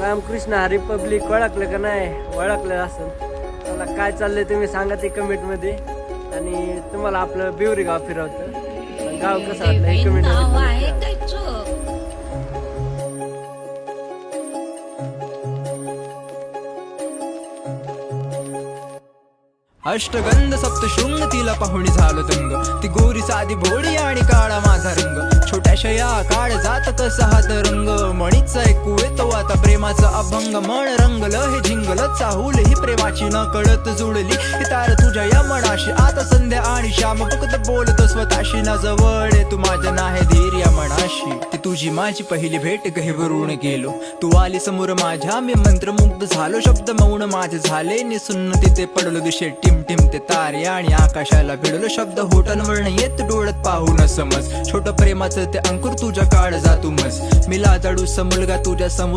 Ramakrishna Hari public ओळखलं का नाही? ओळखलं असेल. मला काय चाललंय तुम्ही सांगा ते कमेंटमध्ये. आणि तुम्हाला आपलं बिवरी गाव फिरवतं. गाव कसं वाटलं? हे कमेंट नाव आहे मध्ये त्याचं. अष्टगंध सप्तशृंग तिला पाहुणी झालो दंग ती गोरी साधी भोळी आणि काळा माझा रंग. छोट्याशा या काळ जात कसा हात रंग मणीचा येतो आता प्रेमाचा अभंग मन रंगलं हे झिंगल चाहूल ही प्रेमाची न कळत जुळली. ही तार तुझ्या या मनाशी आता संध्या आणि श्याम फक्त बोलतो स्वतःशी. ना जवळ तू माझ्या नाही धीर या मनाशी. ती तुझी माझी पहिली भेट गहिवरून गेलो. तू आली समोर माझ्या मी मंत्रमुग्ध झालो. शब्द मौन माझे झाले निसुन्न तिथे पडलो. दिशे टिम टिम ते तारे आणि आकाशाला भिडलो. शब्द होटलवर येत डोळ्यात पाहून समज. छोट प्रेमाचं ते अंकुर तुझ्या काळ जातू मस मी लाजाडू मुलगा तुझ्या समोर